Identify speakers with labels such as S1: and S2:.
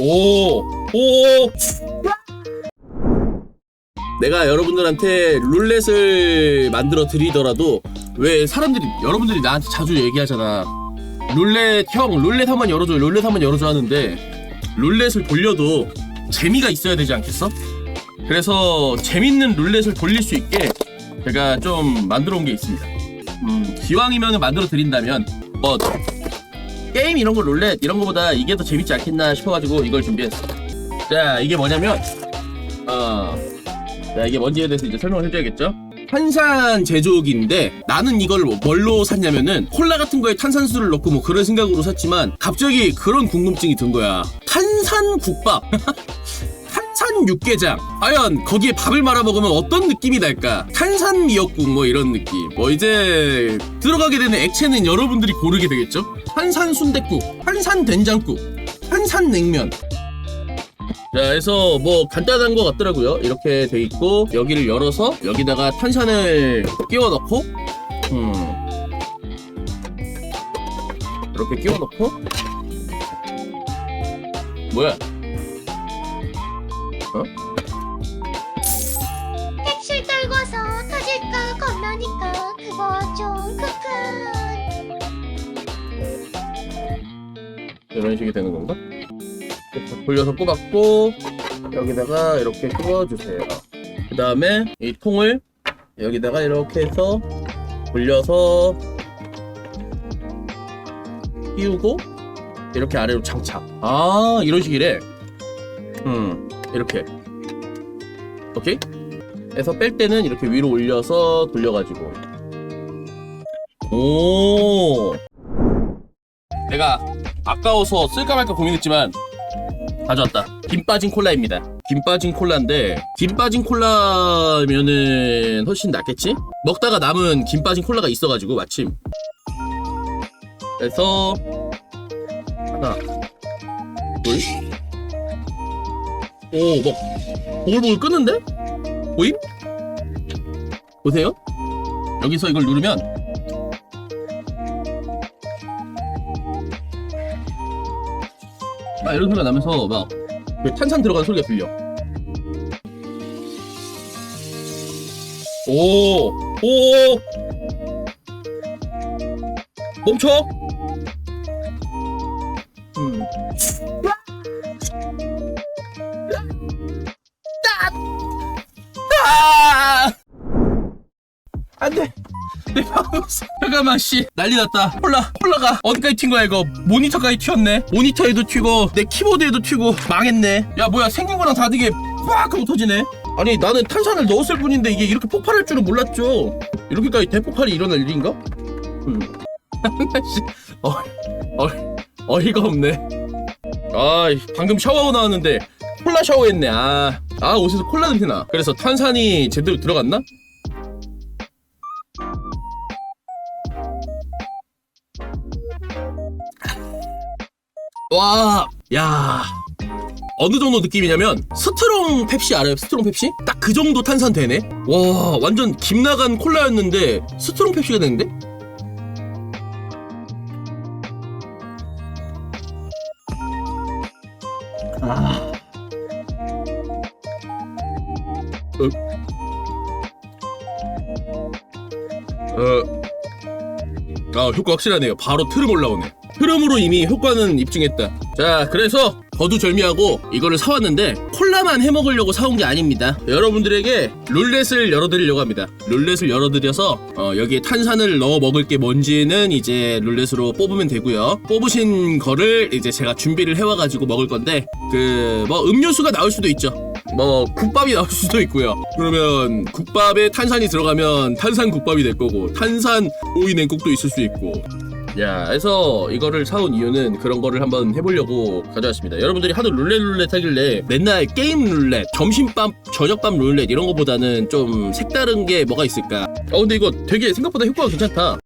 S1: 오, 오. 내가 여러분들한테 룰렛을 만들어 드리더라도 왜 사람들이 여러분들이 나한테 자주 얘기하잖아. 룰렛 형 룰렛 한 번 열어줘 룰렛 한 번 열어줘 하는데 룰렛을 돌려도 재미가 있어야 되지 않겠어? 그래서 재밌는 룰렛을 돌릴 수 있게 제가 좀 만들어 온 게 있습니다. 음, 기왕이면 만들어 드린다면 뭐 게임 이런 거 룰렛 이런 거보다 이게 더 재밌지 않겠나 싶어가지고 이걸 준비했어. 자 이게 뭐냐면 어, 자 이게 뭔지에 대해서 이제 설명을 해줘야겠죠. 탄산 제조기인데 나는 이걸 뭐 뭘로 샀냐면은 콜라 같은 거에 탄산수를 넣고 뭐 그런 생각으로 샀지만 갑자기 그런 궁금증이 든 거야. 탄산 국밥. 탄산 육개장. 과연 거기에 밥을 말아 먹으면 어떤 느낌이 날까? 탄 산 미역국 뭐 이런 느낌. 뭐 이제 들어가게 되는 액체는 여러분들이 고르게 되겠죠? 탄산 순댓국, 탄산 된장국, 탄산 냉면. 자, 그래서 뭐 간단한 것 같더라고요. 이렇게 돼 있고 여기를 열어서 여기다가 탄산을 끼워 넣고, 음, 이렇게 끼워 넣고, 뭐야?
S2: 택 터질까 겁나니까 그거 좀 크큰
S1: 이런 식이 되는 건가? 돌려서 꼽았고 여기다가 이렇게 끼워주세요. 그 다음에 이 통을 여기다가 이렇게 해서 돌려서 끼우고 이렇게 아래로 장착. 아 이런 식이래. 음 이렇게. 오케이? 해서 뺄 때는 이렇게 위로 올려서 돌려가지고. 오. 내가 아까워서 쓸까 말까 고민했지만 가져왔다. 김 빠진 콜라입니다. 김 빠진 콜라인데 김 빠진 콜라면은 훨씬 낫겠지? 먹다가 남은 김 빠진 콜라가 있어가지고 마침. 그래서 하나, 둘, 오, 뭐 보글보글 끄는데? 보임? 보세요. 여기서 이걸 누르면 막 이런 소리가 나면서 막그 탄산 들어간 소리가 들려. 오, 오, 멈춰. 안 돼. 내 방금 잠깐만 씨. 난리 났다. 콜라 콜라가 어디까지 튄 거야 이거? 모니터까지 튀었네. 모니터에도 튀고 내 키보드에도 튀고 망했네. 야 뭐야 생긴 거랑 다르게 빡 하고 터지네. 아니 나는 탄산을 넣었을 뿐인데 이게 이렇게 폭발할 줄은 몰랐죠. 이렇게까지 대폭발이 일어날 일인가? 음. 씨, 어, 어, 어이가 없네. 아 방금 샤워하고 나왔는데 콜라 샤워했네. 아, 아 옷에서 콜라 냄새나. 그래서 탄산이 제대로 들어갔나? 와, 야. 어느 정도 느낌이냐면 스트롱 펩시 알아요? 스트롱 펩시? 딱 그 정도 탄산 되네. 와, 완전 김 나간 콜라였는데 스트롱 펩시가 되는데? 아. 어. 어. 아, 효과 확실하네요. 바로 트름 올라오네. 트름으로 이미 효과는 입증했다. 자, 그래서 거두절미하고 이거를 사왔는데 콜라만 해 먹으려고 사온 게 아닙니다. 여러분들에게 룰렛을 열어드리려고 합니다. 룰렛을 열어드려서 어, 여기에 탄산을 넣어 먹을 게 뭔지는 이제 룰렛으로 뽑으면 되고요. 뽑으신 거를 이제 제가 준비를 해와가지고 먹을 건데 그 뭐 음료수가 나올 수도 있죠. 뭐 국밥이 나올 수도 있고요. 그러면 국밥에 탄산이 들어가면 탄산 국밥이 될 거고 탄산 오이 냉국도 있을 수 있고. 야, 그래서 이거를 사온 이유는 그런 거를 한번 해보려고 가져왔습니다. 여러분들이 하도 룰렛 룰렛 하길래 맨날 게임 룰렛, 점심밥, 저녁밥 룰렛 이런 거보다는 좀 색다른 게 뭐가 있을까? 어, 근데 이거 되게 생각보다 효과가 괜찮다.